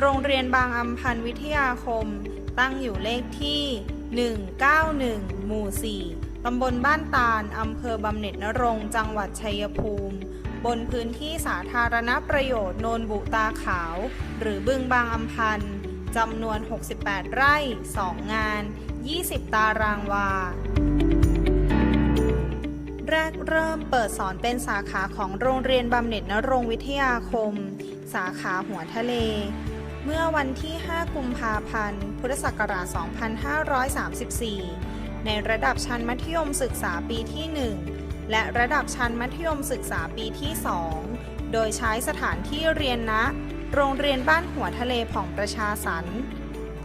โรงเรียนบางอัมพันธ์วิทยาคม ตั้งอยู่เลขที่ 191 หมู่ 4 ตำบลบ้านตาล อำเภอบำเหน็จนรงจังหวัดชัยภูมิ บนพื้นที่สาธารณประโยชน์โนนบุตาขาว หรือบึงบางอัมพันธ์จำนวน 68 ไร่ 2 งาน 20 ตารางวา แรกเริ่มเปิดสอนเป็นสาขาของโรงเรียนบำเหน็จนรงวิทยาคม สาขาหัวทะเล เมื่อวันที่ 5 กุมภาพันธ์ พุทธศักราช 2534 ในระดับชั้นมัธยมศึกษาปีที่ 1 และระดับชั้นมัธยมศึกษาปีที่ 2 โดยใช้สถานที่เรียนณโรงเรียนบ้านหัวทะเลผ่องประชาสรรค์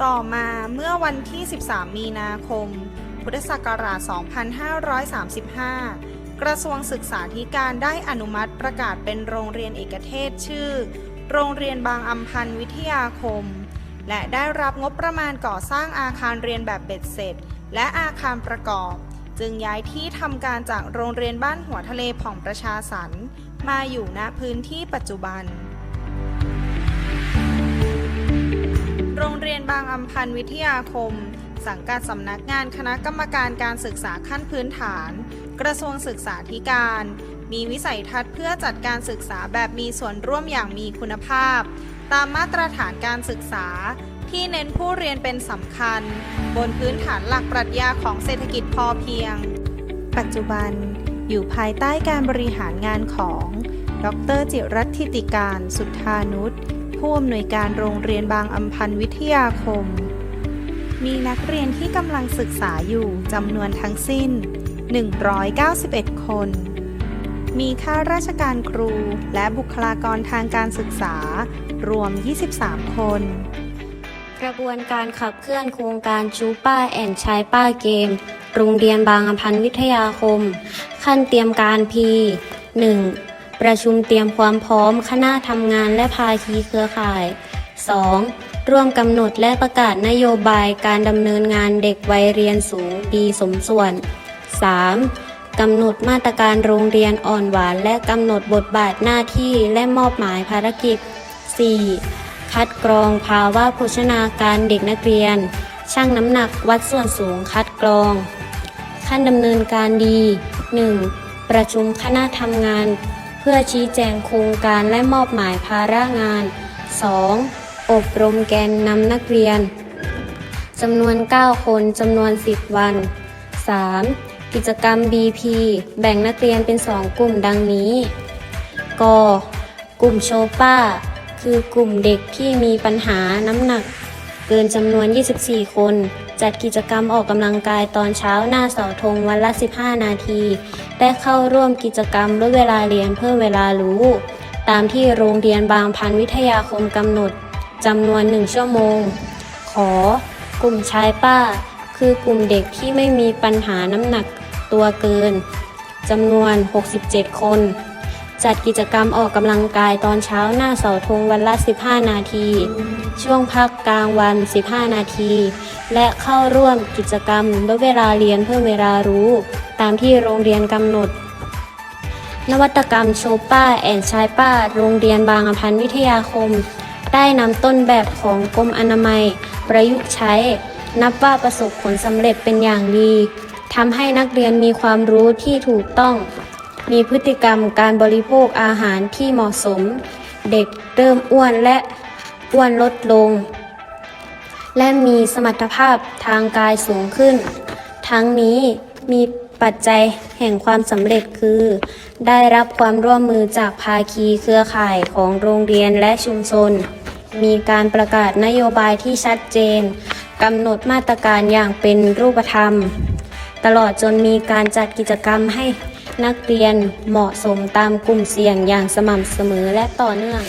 ต่อมาเมื่อวันที่ 13 มีนาคม พุทธศักราช 2535 กระทรวงศึกษาธิการได้อนุมัติประกาศเป็นโรงเรียนเอกเทศชื่อ โรงเรียนบางอัมพันธ์วิทยาคม และได้รับงบประมาณก่อสร้างอาคารเรียนแบบเบ็ดเสร็จ และอาคารประกอบ จึงย้ายที่ทำการจากโรงเรียนบ้านหัวทะเลผ่องประชาสรรมาอยู่ณพื้นที่ปัจจุบัน โรงเรียนบางอัมพันธ์วิทยาคม สังกัดสำนักงานคณะกรรมการการศึกษาขั้นพื้นฐาน กระทรวงศึกษาธิการ มีวิสัยทัศน์เพื่อจัดการศึกษาแบบมีส่วนร่วมอย่างมีคุณภาพ ตามมาตรฐานการศึกษา ที่เน้นผู้เรียนเป็นสำคัญ บนพื้นฐานหลักปรัชญาของเศรษฐกิจพอเพียง ปัจจุบันอยู่ภายใต้การบริหารงานของ ดรจิรัติติการ สุทธานุชผู้อำนวยการโรงเรียนบางอัมพันธ์วิทยาคม มีนักเรียนที่กำลังศึกษาอยู่จำนวนทั้งสิ้น 191 คน มีข้าราชการครูและบุคลากรทางการศึกษา รวม 23 คน กระบวนการขับเคลื่อนโครงการชูป้าแอนชายป้าเกม โรงเรียนบางอพันวิทยาคม ขั้นเตรียมการ P 1. ประชุมเตรียมความพร้อมคณะทำงานและภาคีเครือข่าย 2. ร่วมกำหนดและประกาศนโยบายการดำเนินงานเด็กวัยเรียนสูงดีสมส่วน 3. กำหนดมาตรการโรงเรียนอ่อนหวาน และกำหนดบทบาทหน้าที่และมอบหมายภารกิจ 4. คัดกรองภาวะโภชนาการเด็กนักเรียน ชั่งน้ำหนักวัดส่วนสูงคัดกรอง ขั้นดำเนินการดี 1. ประชุมคณะทำงาน เพื่อชี้แจงโครงการและมอบหมายภาระงาน 2. อบรมแกนนำนักเรียนจำนวน 9 คนจำนวน 10 วัน 3. กิจกรรม BP แบ่งนักเรียนเป็น 2 กลุ่มดังนี้ ก กลุ่มโชป้า คือกลุ่มเด็กที่มีปัญหาน้ำหนัก เกินจำนวน 24 คน จัดกิจกรรมออกกำลังกายตอนเช้าหน้าเสาธงวันละ 15 นาที และเข้าร่วมกิจกรรมลดเวลาเรียนเพิ่มเวลารู้ ตามที่โรงเรียนบางพันวิทยาคมกำหนดจำนวน 1 ชั่วโมง ขอ กลุ่มชายป้า คือกลุ่มเด็กที่ไม่มีปัญหาน้ำหนัก ตัวเกินจำนวน 67 คน จัดกิจกรรมออกกำลังกายตอนเช้าหน้าเสาธงวันละ 15 นาที ช่วงพักกลางวัน 15 นาที และเข้าร่วมกิจกรรมลดเวลาเรียนเพิ่มเวลารู้ ตามที่โรงเรียนกำหนด นวัตกรรมโชป้าแอนชายป้า โรงเรียนบางอพันวิทยาคม ได้นำต้นแบบของกรมอนามัย ประยุกต์ใช้ นับว่าประสบผลสำเร็จเป็นอย่างดี ทำให้นักเรียนมีความรู้ที่ถูกต้อง มีพฤติกรรมการบริโภคอาหารที่เหมาะสม เด็กเริ่มอ้วนและอ้วนลดลง และมีสมรรถภาพทางกายสูงขึ้น ทั้งนี้มีปัจจัยแห่งความสำเร็จคือ ได้รับความร่วมมือจากภาคีเครือข่ายของโรงเรียนและชุมชน มีการประกาศนโยบายที่ชัดเจนกำหนดมาตรการอย่างเป็นรูปธรรม ตลอดจนมีการจัดกิจกรรมให้นักเรียนเหมาะสมตามกลุ่มเสี่ยงอย่างสม่ำเสมอและต่อเนื่อง